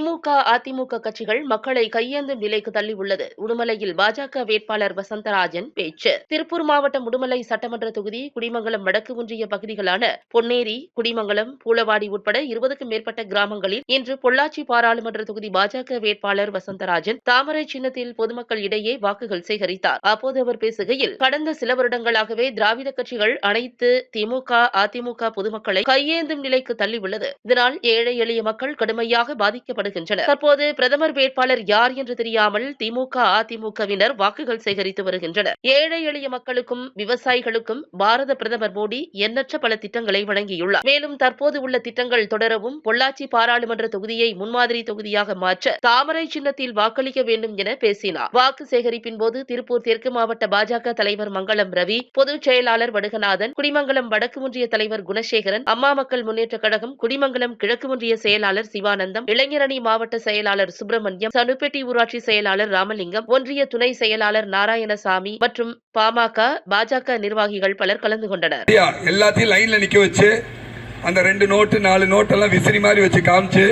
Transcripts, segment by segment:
திமுக அதிமுக கட்சிகள் மக்களை கையேந்தும் நிலைக்கு தள்ளியுள்ளது. உடுமலையில் பாஜக வேட்பாளர் வசந்தராஜன் பேச்சு. திருப்பூர் மாவட்டம் உடுமலை சட்டமன்ற தொகுதி குடிமங்கலம் வடக்கு ஒன்றிய பகுதிகளான பொன்னேரி குடிமங்கலம் பூலவாடி உட்பட இருபதுக்கும் மேற்பட்ட கிராமங்களில் இன்று பொள்ளாச்சி பாராளுமன்ற தொகுதி பாஜக வேட்பாளர் வசந்தராஜன் தாமரை சின்னத்தில் பொதுமக்கள் இடையே வாக்குகள் சேகரித்தார். அப்போது அவர் பேசுகையில் கடந்த சில வருடங்களாகவே திராவிட கட்சிகள் அனைத்து திமுக அதிமுக பொதுமக்களை கையேந்தும் நிலைக்கு தள்ளியுள்ளது. இதனால் ஏழை எளிய மக்கள் கடுமையாக பாதிக்கப்படும் பாதிக்கப்படுகின்றனர் தற்போது பிரதமர் வேட்பாளர் யார் என்று தெரியாமல் திமுக அதிமுகவினர் வாக்குகள் சேகரித்து வருகின்றனர். ஏழை எளிய மக்களுக்கும் விவசாயிகளுக்கும் பாரத பிரதமர் மோடி எண்ணற்ற பல திட்டங்களை வழங்கியுள்ளார். மேலும் தற்போது உள்ள திட்டங்கள் தொடரவும் பொள்ளாச்சி பாராளுமன்ற தொகுதியை முன்மாதிரி தொகுதியாக மாற்ற தாமரை சின்னத்தில் வாக்களிக்க வேண்டும் என பேசினார். வாக்கு சேகரிப்பின் போது திருப்பூர் தெற்கு மாவட்ட பாஜக தலைவர் மங்களம் ரவி பொதுச் செயலாளர் வடுகநாதன் குடிமங்கலம் வடக்கு ஒன்றிய தலைவர் குணசேகரன் அம்மா மக்கள் முன்னேற்ற கழகம் குடிமங்கலம் கிழக்கு ஒன்றிய செயலாளர் சிவானந்தம் இளைஞரணி மாவட்ட செயலாளர் சுப்பிரமணியம் சனுப்பேட்டி ஊராட்சி செயலாளர் ராமலிங்கம் ஒன்றிய துணை செயலாளர் நாராயணசாமி மற்றும் பாமக பாஜக நிர்வாகிகள் பலர் கலந்து கொண்டனர். எல்லாத்தையும் லைன்ல நிக்க வச்சு அந்த ரெண்டு நோட்டு நாலு நோட்டெல்லாம் விசிறி மாதிரி வச்சு காமிச்சு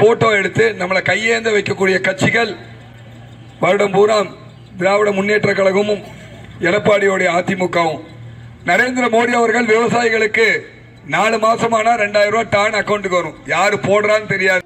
போட்டோ எடுத்து நம்மளை கையேந்த வைக்கக்கூடிய கட்சிகள் வருடம் பூரா திராவிட முன்னேற்ற கழகமும் எடப்பாடியோடைய அதிமுகவும். நரேந்திர மோடி அவர்கள் விவசாயிகளுக்கு நாலு மாசமானா ரெண்டாயிரம் ரூபாய் டான் அக்கௌண்ட்டுக்கு வரும். யாரு போடுறான்னு தெரியாது.